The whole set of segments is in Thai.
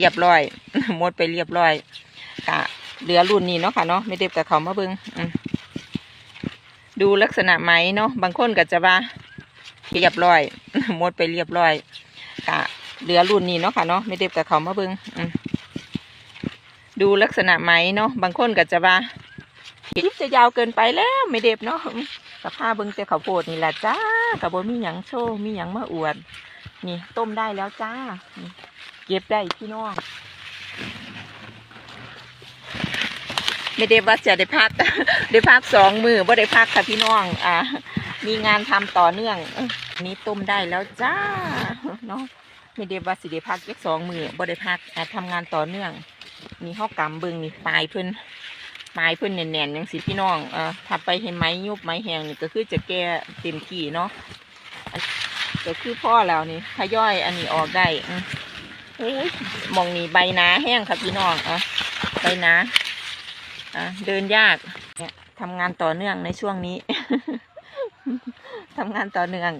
เรียบร้อยหมดไปเรียบร้อยกะเหลือรุ่นนี้เนาะค่ะเนาะไม่ได้กับเขามาเบิงอืมดูลักษณะไหมเนาะบางคนก็จะว่าเรียบร้อยหมดไปเรียบร้อยกะเหลือรุ่นนี้เนาะค่ะเนาะไม่ได้กับเขามาเบิงอืมดูลักษณะไหมเนาะบางคนก็จะว่าคลิปจะยาวเกินไปแล้วไม่เด็บเนาะอืมสภาเบิงแต่ข้าวโพดนี่แหละจ้ากับบมีหยังโชว์มีหยังมาอวดนี่ต้มได้แล้วจ้า เก็บได้พี่น้อง ไม่ได้ว่าจะได้พักได้พักสองมือว่าได้พักค่ะพี่น้อง อ่า มีงานทำต่อเนื่องอนี้ต้มได้แล้วจ้าเนาะไม่ได้ว่าสิได้พักแค่สองมือบ่ได้พักอ่าทำงานต่อเนื่อง มีห้อกำเบิงนี่ปลายเพิ่นปลายเพิ่นแน่นๆอย่างสิพี่น้องอ่าถ้าไปเห็นไม้ยุบไม้แห้งนี่ก็คือจะแก้เต็มที่เนาะก็คือพ่อแล้วนี่ขย่อยอันนี้ออกได้ อ้ยหมองนี่ใบนาแห้งค่ะพี่น้องอะใบนาอะเดินยากเนี่ยทำงานต่อเนื่องในช่วงนี้ ทำงานต่อเนื่อง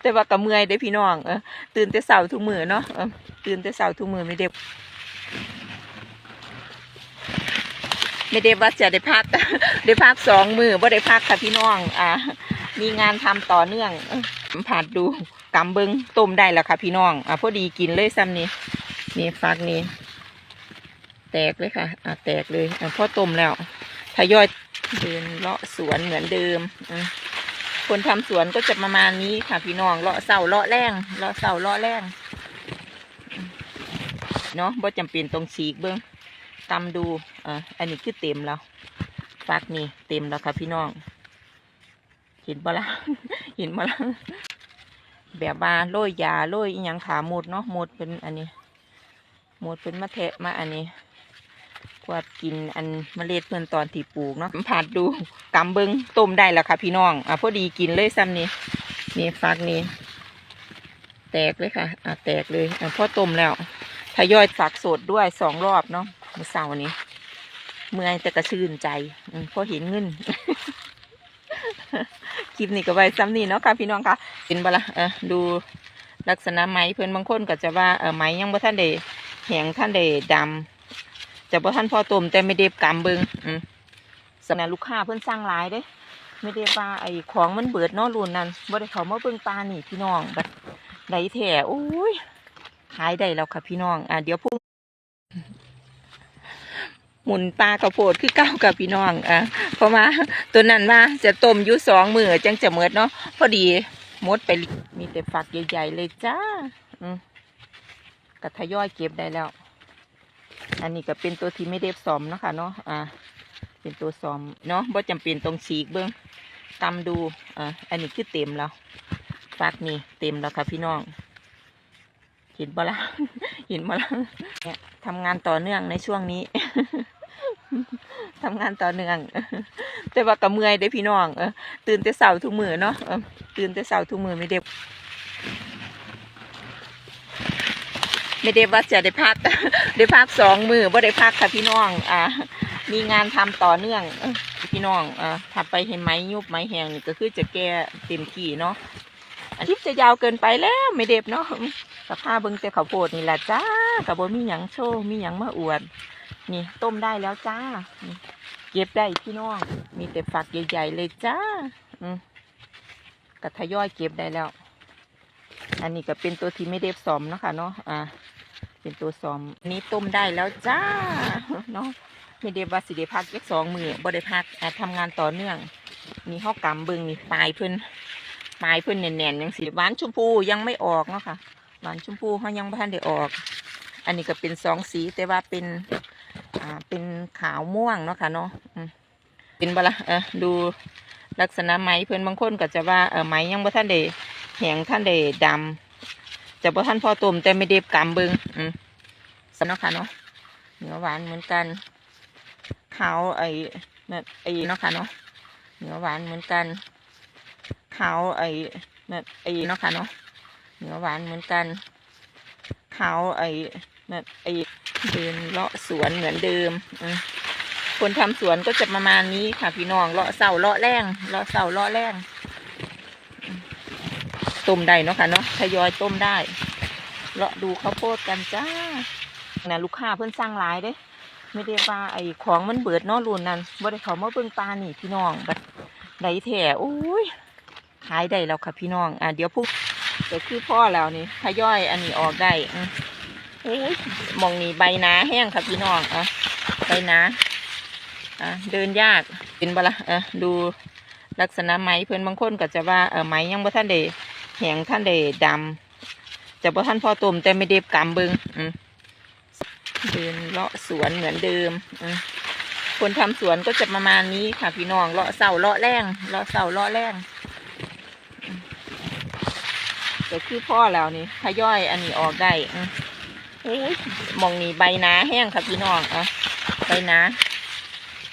แต่ว่าก็เมื่อยได้พี่น้องเออตื่นแต่เสาทุกมือเนาะตื่นแต่เสาทุกมือไม่ได้ไม่ได้ว่าจะได้พักได้พักสองมือว่าได้พักค่ะพี่น้อง อ่า มีงานทำต่อเนื่องสัมผัสดูกำเบิงต้มได้แล้วค่ะพี่น้องอะพอดีกินเลยซ้ำนี่นี่ฟักนี่แตกเลยค่ะอะแตกเลยอะพอต้มแล้วทยอยเดินเลาะสวนเหมือนเดิมอะคนทำสวนก็จะประมาณนี้ค่ะพี่น้องเลาะเสาเลาะแรงเลาะเสาเลาะแรงเนาะบ่จำเป็นตรงฉีกเบิ้งตำดูอะอันนี้คือเต็มแล้วฝักนี่เต็มแล้วค่ะพี่น้อง ห็นบละเห็นบ่ละแบบว่าโรยยาโรยอหยังขาหมดเนาะหมดเป็นอันนี้หมดเป็นมะเทะมาอันนี้กวาดกินอันเมล็ดเพื่อนตอนที่ปลูกเนาะผัดดูกำเบิงต้มได้แล้วค่ะพี่น้องอะพอดีกินเลยซ้ำนี่นี่ฟักนี่แตกเลยค่ะอะแตกเลยอะพอต้มแล้วทยอยฝักสดด้วยสองรอบเนาะเมื้อเสาร์นี้ เมื่อยแต่กระชื่นใจพอเห็นเงิน คลิปนี้ก็ไว้ซ้ำนี่เนาะค่ะพี่น้องค่ะเห็นบ่ละเออดูลักษณะไหมเพื่อนบางคนก็จะว่าเออไหมยังบ่ท่านได้แหงท่านได้ดำจะบ่ท่านพอต้มแต่ไม่ได้กำเบิงอืมสำหรับลูกค้าเพิ่อนสร้างหลายเด้ ไม่ได้ว่าไอ้ของมันเบิดเนอรุ่นนั้นบ่ได้เขามาเบิ่งปลานี่พี่น้องแบบไดแท้โอ้ยขายได้แล้วค่ะพี่น้องอะเดี๋ยวพรุ่ง หมุนปลากระโพดคือเก้ากับพี่น้องอะเพราะว่าตัวนั้นมาจะต้มอยู่สองมือจังจะเมิดเนาะพอดีมดไปมีแต่ฝักใหญ่ๆเลยจ้าอืมก็ทยอยเก็บได้แล้ว อันนี้ก็เป็นตัวที่ไม่ได้ซ้อมเนาะค่ะเนาะอ่าเป็นตัวซอมเนาะบ่จำเป็นต้องฉีกเบิ้งตำดูอ่าอันนี้คือเต็มแล้วฟักนี่เต็มแล้วค่ะพี่น้องเห็นบ่ละเห็นบ่ละเนี่ยทำงานต่อเนื่องในช่วงนี้ ทำงานต่อเนื่อง แต่ว่าก็เมื่อยได้พี่น้องเออตื่นแต่เช้าทุกมือเนาะตื่นแต่เช้าทุกมือไม่ได้ไม่ได้ว่าจะได้พักได้พักสองมือว่าได้พักค่ะพี่น้อง อ่า มีงานทำต่อเนื่องพี่น้องอ่าถ้าไปเห็นไม้ยุบไม้แหงนี่ก็คือจะแก้เต็มที่เนาะอันที่จะยาวเกินไปแล้วไม่เด็บเนาะสภาพเบิ่งแต่ข้าวโพดนี่แหละจ้ากับบมีหยังโชว์มีหยังมาอวด นี่ต้มได้แล้วจ้าเก็บได้พี่น้อง มีแต่ฝักใหญ่ๆเลยจ้า อืมก็ทยอยเก็บได้แล้ว อันนี้ก็เป็นตัวที่ไม่ได้ซ้อมนะคะเนาะ อ่า เป็นตัวซ้อม นี้ต้มได้แล้วจ้า เนาะไม่ได้ว่าสิได้พักแค่สองมือบ่ได้พักอ่าทำงานต่อเนื่องมีข้าวกำเบิงนี่ปลายเพิ่นปลายเพิ่นแน่นๆยังสีหวานชมพูยังไม่ออกเนาะค่ะหวานชมพูเขายังไม่ทันได้ออก อันนี้ก็เป็นสองสีแต่ว่าเป็น เป็นขาวม่วงเนาะค่ะเนาะอืมเป็นบละเออดูลักษณะไหมเพิ่อนบางคนก็จะว่าเออไหมยังบ่ทันได้แหงท่านได้ดำจะบ่ท่านพอต้มแต่ไม่ได้กำเบิงอืมสำเนาะค่ะเนาะเนื้อหวานเหมือนกันขาวไอ้นั่นไอ้เนาะค่ะเนาะเนื้อหวานเหมือนกันขาวไอ้นั่นไอ้เนาะค่ะเนาะเนื้อหวานเหมือนกันขาวไอ้นั่นไอ้ เดินเลาะสวนเหมือนเดิมคนทำสวนก็จะประมาณนี้ค่ะพี่น้องเลาะเสาเลาะแรงเลาะเสาเลาะแรงต้มได้เนาะค่ะเนาะทยอยต้มได้เลาะดูข้าวโพดกันจ้านะลูกค้าเพิ่นสั่งหลายเด้ไม่ได้ว่าไอ้ของมันเบิดเนาะรุ่นนั้นบ่ได้เขามาเบิ่งปลานี่พี่น้องบัดได้แท้โอ้ยขายได้แล้วค่ะพี่น้องอะเดี๋ยวพวกก็คือพ่อแล้วนี่ทยอยอันนี้ออกได้ อุ้ยหมองนี่ใบนาแห้งค่ะพี่น้องอะใบนาอะเดินยากเป็นบละเออดูลักษณะไหมเพิ่นบางคนก็จะว่าเออไหมยังบ่ทันได้แห้งท่านได้ดำจะบ่ทันพอต้มแต่ไม่ได้กำบิ่งอืมเดินเลาะสวนเหมือนเดิมอืมคนทำสวนก็จะประมาณนี้ค่ะพี่น้องเลาะเสาเลาะแรงเลาะเสาเลาะแรงก็คือพ่อแล้วนี่ทยอยอันนี้ออกได้อืม อ้ยมองนี่ใบหนาแห้งค่ะพี่น้องอะใบหนา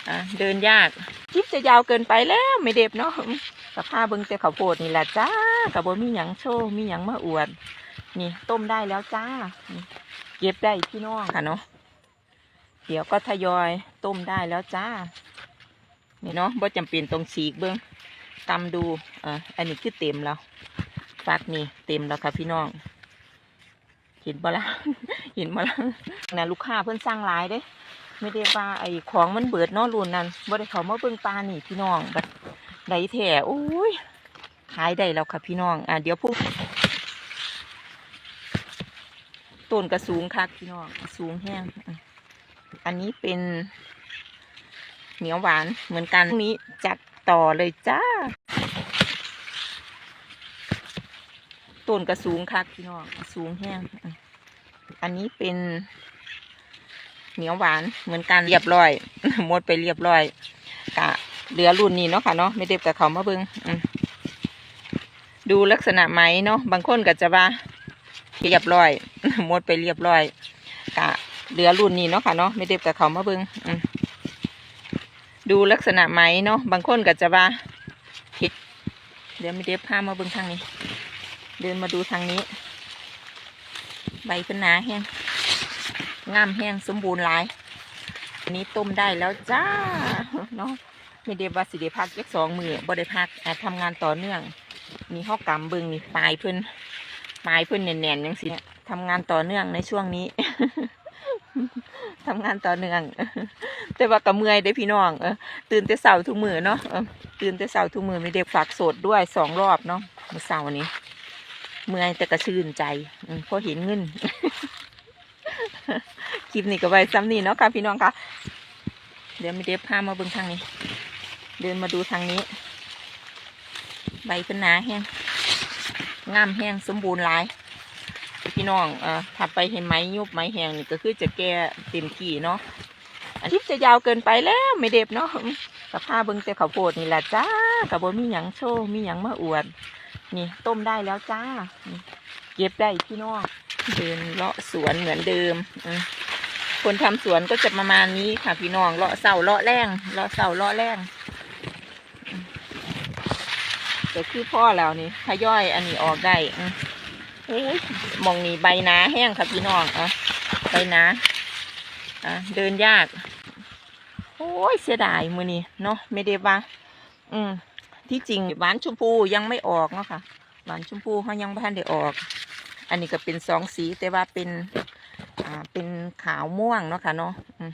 อะเดินยากคลิปจะยาวเกินไปแล้วไม่เด็บเนาะกับผ้าเบิ้งแต่ข้าวโพดนี่แหละจ้ากับบมีหยังโชว์มีหยังมาอวด นี่ต้มได้แล้วจ้าเก็บได้พี่น้องค่ะเนาะเดี๋ยวก็ทยอยต้มได้แล้วจ้านี่เนาะบ่จำเป็นต้องฉีกเบิ้งตำดูอ่ออันนี้คือเต็มแล้วฝักนี่เต็มแล้วค่ะพี่น้องเห็นบ่ละ เห็นบ่ละนะลูกค้าเพิ่อนสั่งหลายเด้ ไม่ได้ว่าไอ้ของมันเบิดนาะรุ่นนั้นบ่ได้เขามาเบิ่งปลานี่พี่น้องบัดได้แท้โอ้ยขายได้แล้วค่ะพี่น้อง อะเดี๋ยวพวกต้นกระสูงคักพี่น้องสูงแห้งอันนี้เป็นเหนียวหวานเหมือนกันนี้จัดต่อเลยจ้าต้นกระสูงคักพี่น้องสูงแห้ง อันนี้เป็นเหนียวหวานเหมือนกันเรียบร้อยหมดไปเรียบร้อยกะเหลือรุ่นนี้เนาะค่ะเนาะไม่ได้กับเขามาเบิงดูลักษณะไหมเนาะบางคนก็จะว่าเรียบร้อยหมดไปเรียบร้อยกะเหลือรุ่นนี้เนาะค่ะเนาะไม่ได้กับเขามาเบิงดูลักษณะไหมเนาะบางคนก็จะว่าผิดเดี๋ยวไม่ได้พามาเบิงทางนี้ เดินมาดูทางนี้ บเป็นหนาแห้งงามแห้งสมบูรณ์หลายอันนี้ต้มได้แล้วจ้าเนาะไม่ได้ว่าสิได้พักยักสองมือบ่ได้พักทำงานต่อเนื่องนี่ห้อกำบิงนี่ปลายเพิ่นปลายเพื่อนแน่นๆยังสิเนี่ยทำงานต่อเนื่องในช่วงนี้ทำงานต่อเนื่อง แต่ว่าก็เมื่อยได้พี่น้องเออตื่นแต่เสาร์ทุกมือเนาะตื่นแต่เสาร์ทุกมือมีเด็กฝากสดด้วยสองรอบเนาะเมื่อเสาร์นี้ เมื่อยแต่ก็ชื่นใจเพราะเห็นเงิน คลิปนี้ก็ไว้ซ้ำนี่เนาะค่ะพี่น้องค่ะ เดี๋ยวมีเด็บพามาเบิ่งทางนี้ เดินมาดูทางนี้ ใบเป็นหนาแห้งงามแห้งสมบูรณ์หลายพี่น้องเอ่อถ้าไปเห็นไหมยุบไหมแห้งนี่ก็คือจะแก่เต็มที่เนาะอันที่จะยาวเกินไปแล้วไม่เด็บเนาะกับผ้าเบิ้งแต่ข้าวโพดนี่แหละจ้ากับบ่มีหยังโชว์มีหยังมาอวด นี่ต้มได้แล้วจ้าเก็บได้พี่น้องเดินเลาะสวนเหมือนเดิมคนทำสวนก็จะประมาณนี้ค่ะพี่น้องเลาะเสาเลาะแรงเลาะเสาเลาะแรงก็คือพ่อแล้วนี่ทยอยอันนี้ออกได้อมโอ้ยมองนี่ใบนาแห้งค่ะพี่น้องอะใบนาอะเดินยาก โอ้ยเสียดายมือนี่เนาะไม่ได้ว่าอืม ที่จริงหวานชมพูยังไม่ออกเนาะค่ะหวานชมพูเขายังไม่ทันได้ออก อันนี้ก็เป็นสองสีแต่ว่าเป็นอ่าเป็นขาวม่วงเนาะค่ะเนาะอืม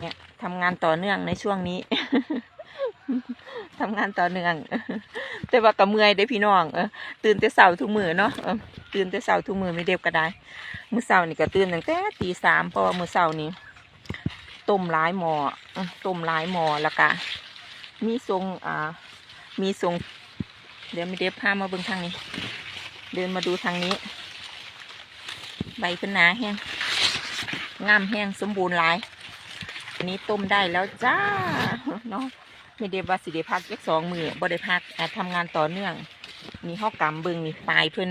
เนี่ยทำงานต่อเนื่องในช่วงนี้ทำงานต่อเนื่อง แต่ว่าก็เมื่อยได้พี่น้องเออตื่นแต่เสาร์ทุกมือเนาะเออตื่นแต่เสาร์ทุกมือไม่เด็บก็ได้มือเสาร์นี่ก็ตื่นตั้งแต่ตีสามเพราะว่ามือเสาร์นี้ต้มหลายหมอออต้มหลายหมอแล้วก็มีทรงอ่า มีทรงเดี๋ยวม่เด็บพามาเบิ่งทางนี้ เดินมาดูทางนี้ ใบเป็นหนาแห้งงามแห้งสมบูรณ์หลายอันนี้ต้มได้แล้วจ้าเนาะม่ได้ว่าสิได้พักยักสองมือบ่ได้พักอ่ทำงานต่อเนื่องนี่ห้อกำเบิงนี่ปลายเพิ่น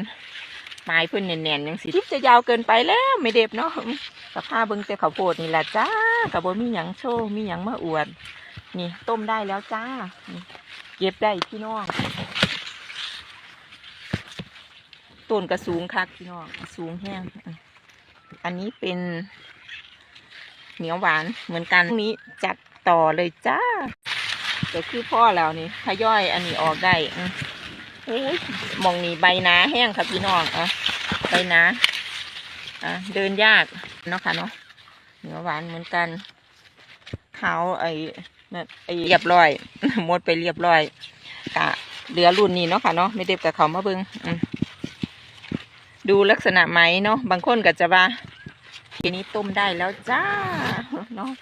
ปลายเพิ่นแน่นๆยังสิคลิปจะยาวเกินไปแล้วไม่เด็บเนาะกับผ้าเบิงแต่ข้าวโพดนี่แหละจ้ากับบ่มีหยังโชว์มีหยังมาอวดนี่ต้มได้แล้วจ้านี่ ก็บได้พี่น้องต้นกระสูงคักพี่น้องสูงแห้งอันนี้เป็นเหนียวหวานเหมือนกันนี้จัดต่อเลยจ้าก็คือพ่อแล้วนี่ทย่อยอันนี้ออกได้อมโอ้ยหมองนี่ใบนาแห้งค่ะพี่น้องอะใบนาอะเดินยากเนาะค่ะเนาะเนื้อหวานเหมือนกัน เขาไอ นั่นเรียบร้อยหมดไปเรียบร้อยกะเหลือรุ่นนี้เนาะค่ะเนาะไม่เด็บกับเขามาเบิงดูลักษณะไหมเนาะบางคนก็จะว่าทีนี้ต้มได้แล้วจ้าเนาะ